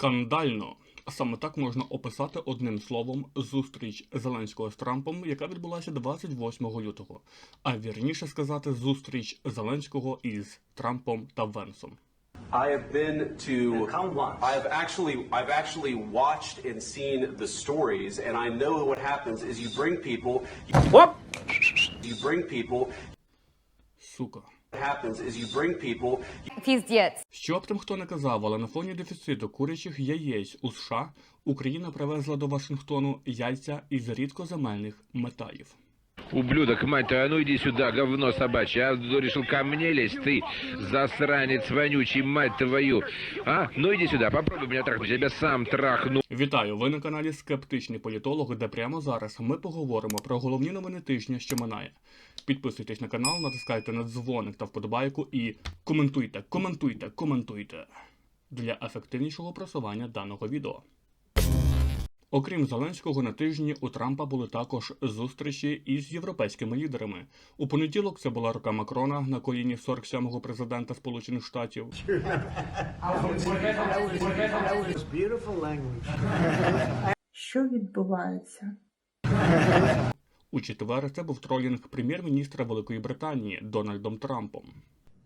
Скандально. Саме так можна описати одним словом зустріч Зеленського з Трампом, яка відбулася 28 лютого. А вірніше сказати, зустріч Зеленського із Трампом та Венсом. I have been to. Come once. I have actually, I've actually watched and seen the stories, and I know what happens is you bring people. What? You bring people. Сука. Піздець. Що б там хто не казав, але на фоні дефіциту курячих яєць у США Україна привезла до Вашингтону яйця із рідкоземельних металів. Ублюдок, мать твою, а ну иди сюда, говно собачье. А решил ко мне лезть, ты, засранец вонючий, мать твою. А, ну иди сюда, попробуй меня трахнуть, я тебя сам трахну. Вітаю! Ви на каналі Скептичний політолог, де прямо зараз ми поговоримо про головні новини тижня, що минає. Підписуйтесь на канал, натискайте на дзвоник та вподобайку і коментуйте, коментуйте, коментуйте для ефективнішого просування даного відео. Окрім Зеленського, на тижні у Трампа були також зустрічі із європейськими лідерами. У понеділок це була рука Макрона на коліні 47-го президента Сполучених Штатів. Що відбувається? У четвер це був тролінг прем'єр-міністра Великої Британії Дональдом Трампом.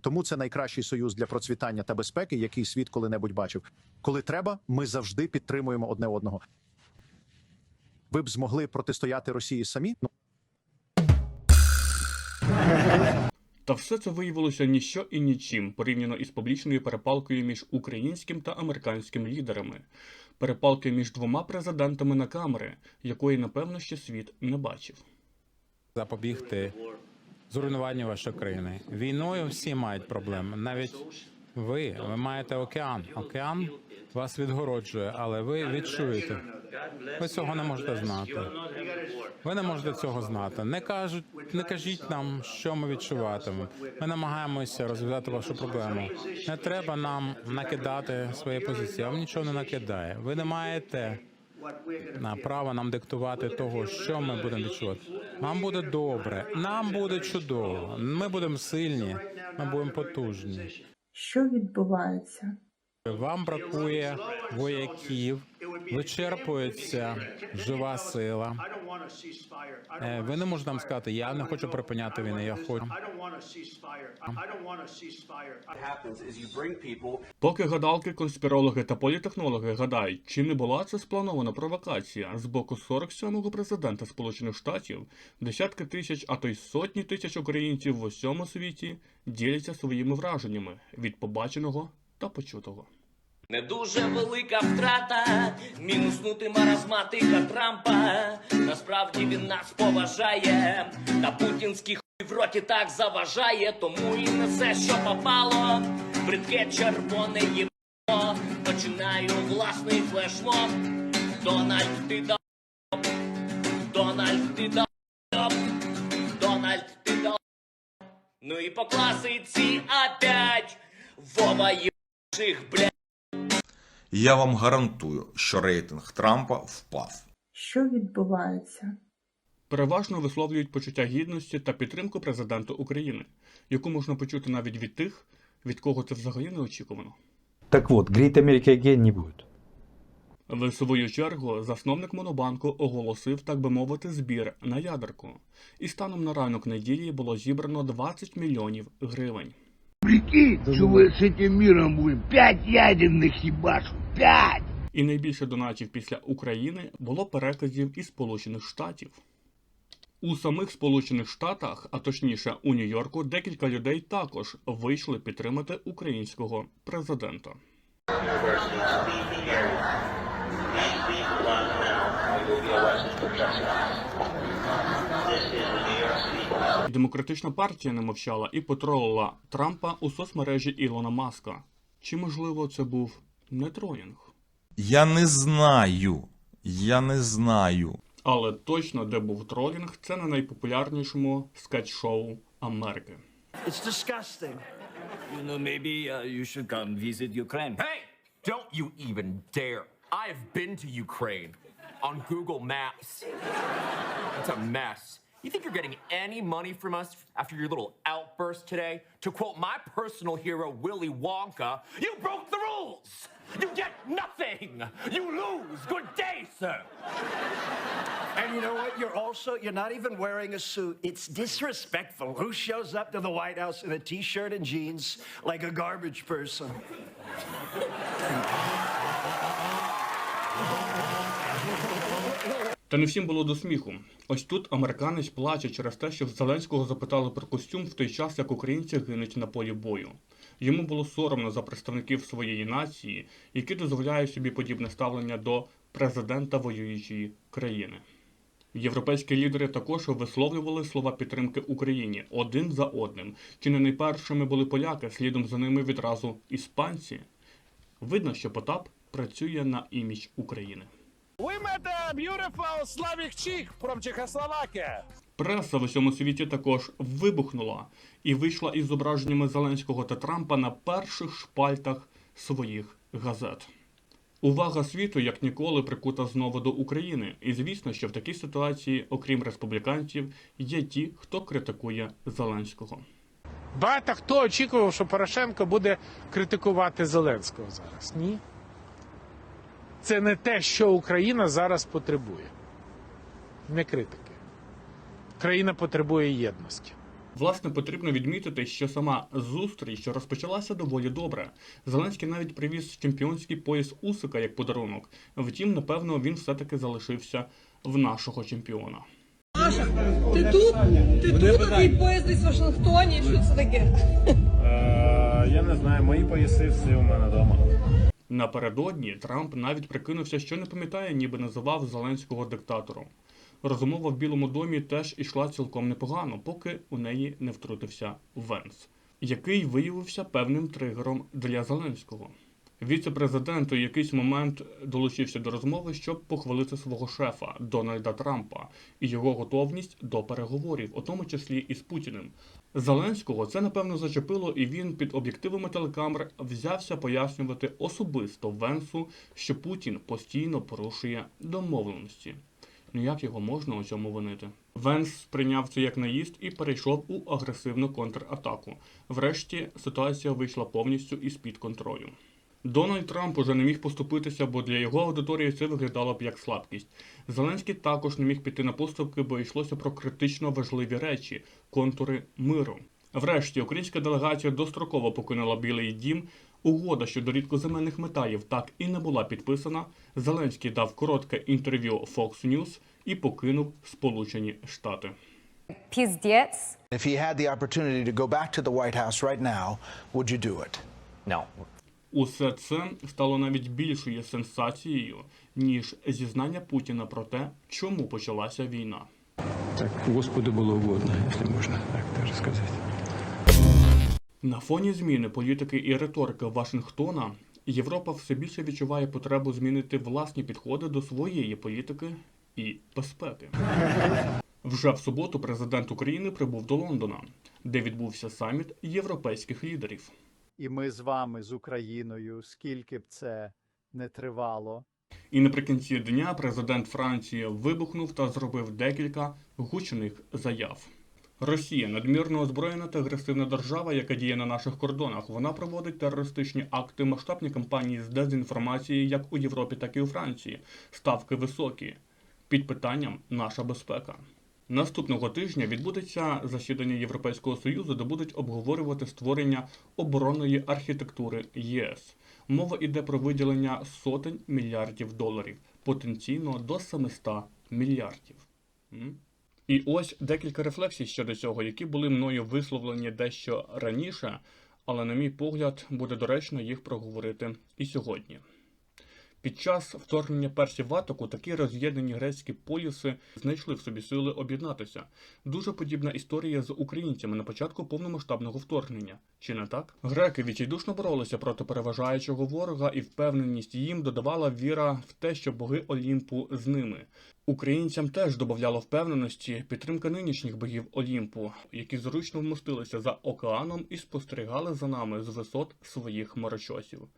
Тому це найкращий союз для процвітання та безпеки, який світ коли-небудь бачив. Коли треба, ми завжди підтримуємо одне одного. Ви б змогли протистояти Росії самі? Ну Та все це виявилося ніщо і нічим порівняно із публічною перепалкою між українським та американським лідерами, перепалки між двома президентами на камери, якої напевно ще світ не бачив. запобігти зруйнуванню вашої країни. Війною всі мають проблеми. Навіть ви, ви маєте океан. Океан вас відгороджує, але ви відчуєте. Ви цього не можете знати. Ви не можете цього знати. Не кажуть, не кажіть нам, що ми відчуватимемо. Ми намагаємося розв'язати вашу проблему. Не треба нам накидати свої позиції. Вам нічого не накидає. Ви не маєте на право нам диктувати того, що ми будемо відчувати. Нам буде добре, нам буде чудово. Ми будемо сильні, ми будемо потужні. Що відбувається? Вам бракує вояків, вичерпується жива сила. Е, Ви не можете нам сказати, я не хочу припиняти війни. Я хочу. Поки гадалки, конспірологи та політехнологи гадають, чи не була це спланована провокація з боку 47-го президента Сполучених Штатів, десятки тисяч, а то й сотні тисяч українців в усьому світі діляться своїми враженнями від побаченого та почутого. Не дуже велика втрата, мінуснути маразматика Трампа. Насправді він нас поважає, та путінський хуй в роті так заважає, тому і несе, що попало. Бридке червоне єбо, починаю власний флешмоб. Дональд, ти да Дональд, ти да Дональд, ти да Ну і по класиці опять Вова єбших, блядь. Я вам гарантую, що рейтинг Трампа впав. Що відбувається? Переважно висловлюють почуття гідності та підтримку президенту України, яку можна почути навіть від тих, від кого це взагалі не очікувано. Так вот, Great America Again не будет. В свою чергу засновник Монобанку оголосив, так би мовити, збір на ядерку. І станом на ранок неділі було зібрано 20 мільйонів гривень. Прикинь, что мы с этим миром будем? Пять ядерных ебашу. Пять! І найбільше донатів після України було переказів із Сполучених Штатів. У самих Сполучених Штатах, а точніше у Нью-Йорку, декілька людей також вийшли підтримати українського президента. Демократична партія не мовчала і потролила Трампа у соцмережі Ілона Маска. Чи можливо це був не тролінг? Я не знаю. Я не знаю. Але точно, де був тролінг, це на найпопулярнішому скетч-шоу Америки. It's disgusting. You know, maybe uh, you should come visit Ukraine. Hey! Don't you even dare. I've been to Ukraine on Google Maps. It's a mess. You think you're getting any money from us after your little outburst today? To quote my personal hero, Willy Wonka, you broke the rules! You get nothing! You lose! Good day, sir! And you know what? You're also, you're not even wearing a suit. It's disrespectful. Who shows up to the White House in a t shirt and jeans like a garbage person? Та не всім було до сміху. Ось тут американець плаче через те, що Зеленського запитали про костюм в той час, як українці гинуть на полі бою. Йому було соромно за представників своєї нації, які дозволяють собі подібне ставлення до президента воюючої країни. Європейські лідери також висловлювали слова підтримки Україні один за одним. Чи не найпершими були поляки, слідом за ними відразу іспанці. Видно, що Потап працює на імідж України. We met a beautiful Slavic chick from Czechoslovakia. Преса в усьому світі також вибухнула і вийшла із зображеннями Зеленського та Трампа на перших шпальтах своїх газет. Увага світу як ніколи прикута знову до України, і звісно, що в такій ситуації, окрім республіканців, є ті, хто критикує Зеленського. Багато хто очікував, що Порошенко буде критикувати Зеленського зараз. Ні. Це не те, що Україна зараз потребує. Не критики. Країна потребує єдності. Власне, потрібно відмітити, що сама зустріч розпочалася доволі добре. Зеленський навіть привіз чемпіонський пояс Усика як подарунок. Втім, напевно, він все-таки залишився в нашого чемпіона. Маша, ти тут? Ти тут такий поїзд десь в Вашингтоні? Що це таке? Я не знаю, мої пояси всі у мене вдома. Напередодні Трамп навіть прикинувся, що не пам'ятає, ніби називав Зеленського диктатором. Розмова в Білому домі теж ішла цілком непогано, поки у неї не втрутився Венс, який виявився певним тригером для Зеленського. Віце-президент у якийсь момент долучився до розмови, щоб похвалити свого шефа Дональда Трампа і його готовність до переговорів, у тому числі і з Путіним. Зеленського це напевно зачепило, і він під об'єктивами телекамер взявся пояснювати особисто Венсу, що Путін постійно порушує домовленості. Ну як його можна у цьому винити? Венс сприйняв це як наїзд і перейшов у агресивну контратаку. Врешті ситуація вийшла повністю із-під контролю. Дональд Трамп уже не міг поступитися, бо для його аудиторії це виглядало б як слабкість. Зеленський також не міг піти на поступки, бо йшлося про критично важливі речі контури миру. Врешті українська делегація достроково покинула Білий Дім. Угода щодо рідкоземельних металів так і не була підписана. Зеленський дав коротке інтерв'ю Fox News і покинув Сполучені Штати. Піздець. If he had the opportunity to go back to the White House right now, would you do it? No. Усе це стало навіть більшою сенсацією, ніж зізнання Путіна про те, чому почалася війна. Так, Господу было угодно, если можно так даже сказать. На фоні зміни політики і риторики Вашингтона Європа все більше відчуває потребу змінити власні підходи до своєї політики і безпеки. Вже в суботу президент України прибув до Лондона, де відбувся саміт європейських лідерів. І ми з вами, з Україною, скільки б це не тривало. І наприкінці дня президент Франції вибухнув та зробив декілька гучних заяв. Росія надмірно озброєна та агресивна держава, яка діє на наших кордонах. Вона проводить терористичні акти, масштабні кампанії з дезінформації як у Європі, так і у Франції. Ставки високі. Під питанням наша безпека. Наступного тижня відбудеться засідання Європейського союзу, де будуть обговорювати створення оборонної архітектури ЄС. Мова йде про виділення сотень мільярдів доларів, потенційно до 700 мільярдів. І ось декілька рефлексій щодо цього, які були мною висловлені дещо раніше, але, на мій погляд, буде доречно їх проговорити і сьогодні. Під час вторгнення персів в Атаку такі роз'єднані грецькі поліси знайшли в собі сили об'єднатися. Дуже подібна історія з українцями на початку повномасштабного вторгнення. Чи не так? Греки відчайдушно боролися проти переважаючого ворога, і впевненість їм додавала віра в те, що боги Олімпу з ними. Українцям теж додавало впевненості підтримка нинішніх богів Олімпу, які зручно вмостилися за океаном і спостерігали за нами з висот своїх хмарочосів.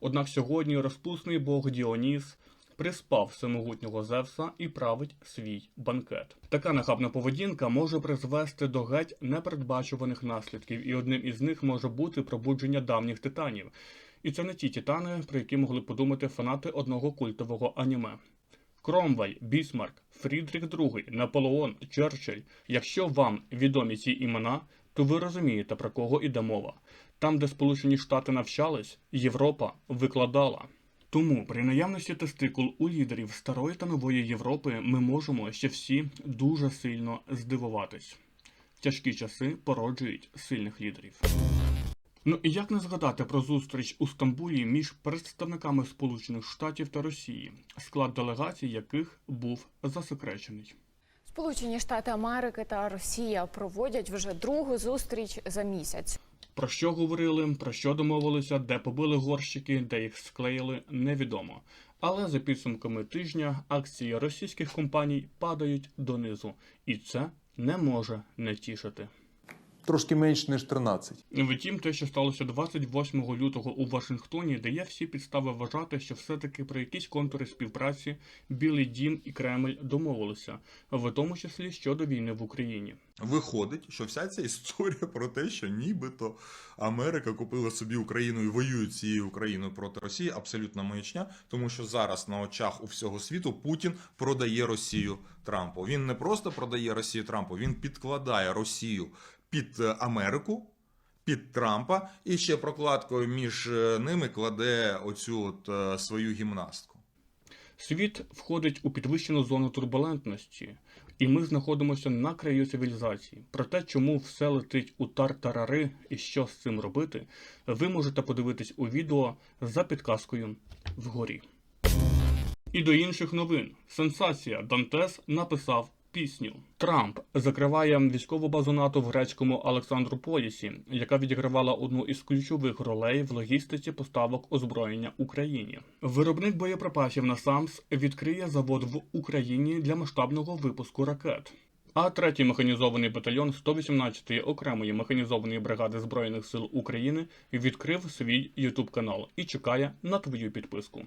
Однак сьогодні розпусний бог Діоніс приспав всемогутнього Зевса і править свій банкет. Така нахабна поведінка може призвести до геть непередбачуваних наслідків, і одним із них може бути пробудження давніх титанів. І це не ті титани, про які могли подумати фанати одного культового аніме. Кромвель, Бісмарк, Фрідріх II, Наполеон, Черчилль. Якщо вам відомі ці імена, то ви розумієте, про кого іде мова. Там, де Сполучені Штати навчались, Європа викладала. Тому при наявності тестикул у лідерів старої та нової Європи ми можемо ще всі дуже сильно здивуватись. Тяжкі часи породжують сильних лідерів. Ну і як не згадати про зустріч у Стамбулі між представниками Сполучених Штатів та Росії, склад делегацій яких був засекречений. Сполучені Штати Америки та Росія проводять вже другу зустріч за місяць. Про що говорили, про що домовилися, де побили горщики, де їх склеїли, невідомо. Але за підсумками тижня акції російських компаній падають донизу, і це не може не тішити. Трошки менш ніж 13. Втім, те, що сталося 28 лютого у Вашингтоні, дає всі підстави вважати, що все-таки про якісь контури співпраці Білий Дім і Кремль домовилися, в тому числі щодо війни в Україні. Виходить, що вся ця історія про те, що нібито Америка купила собі Україну і воює цією Україною проти Росії, абсолютна маячня, тому що зараз на очах у всього світу Путін продає Росію Трампу. Він не просто продає Росію Трампу, він підкладає Росію під е, Америку. Під Трампа і ще прокладкою між е, ними кладе оцю от е, свою гімнастку. Світ входить у підвищену зону турбулентності, і ми знаходимося на краю цивілізації. Про те, чому все летить у тартарари і що з цим робити, ви можете подивитись у відео за підказкою вгорі. І до інших новин. Сенсація. Дантес написав пісню. Трамп закриває військову базу НАТО в грецькому Олександрополісі, яка відігравала одну із ключових ролей в логістиці поставок озброєння Україні. Виробник боєприпасів на САМС відкриє завод в Україні для масштабного випуску ракет. А третій механізований батальйон 118-ї окремої механізованої бригади Збройних сил України відкрив свій ютуб канал і чекає на твою підписку.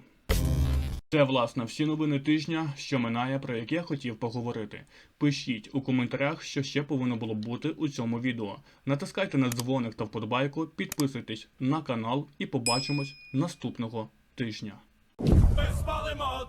Це, власне, всі новини тижня, що минає, про які я хотів поговорити. Пишіть у коментарях, що ще повинно було бути у цьому відео. Натискайте на дзвоник та вподобайку, підписуйтесь на канал і побачимось наступного тижня. Ми спалимо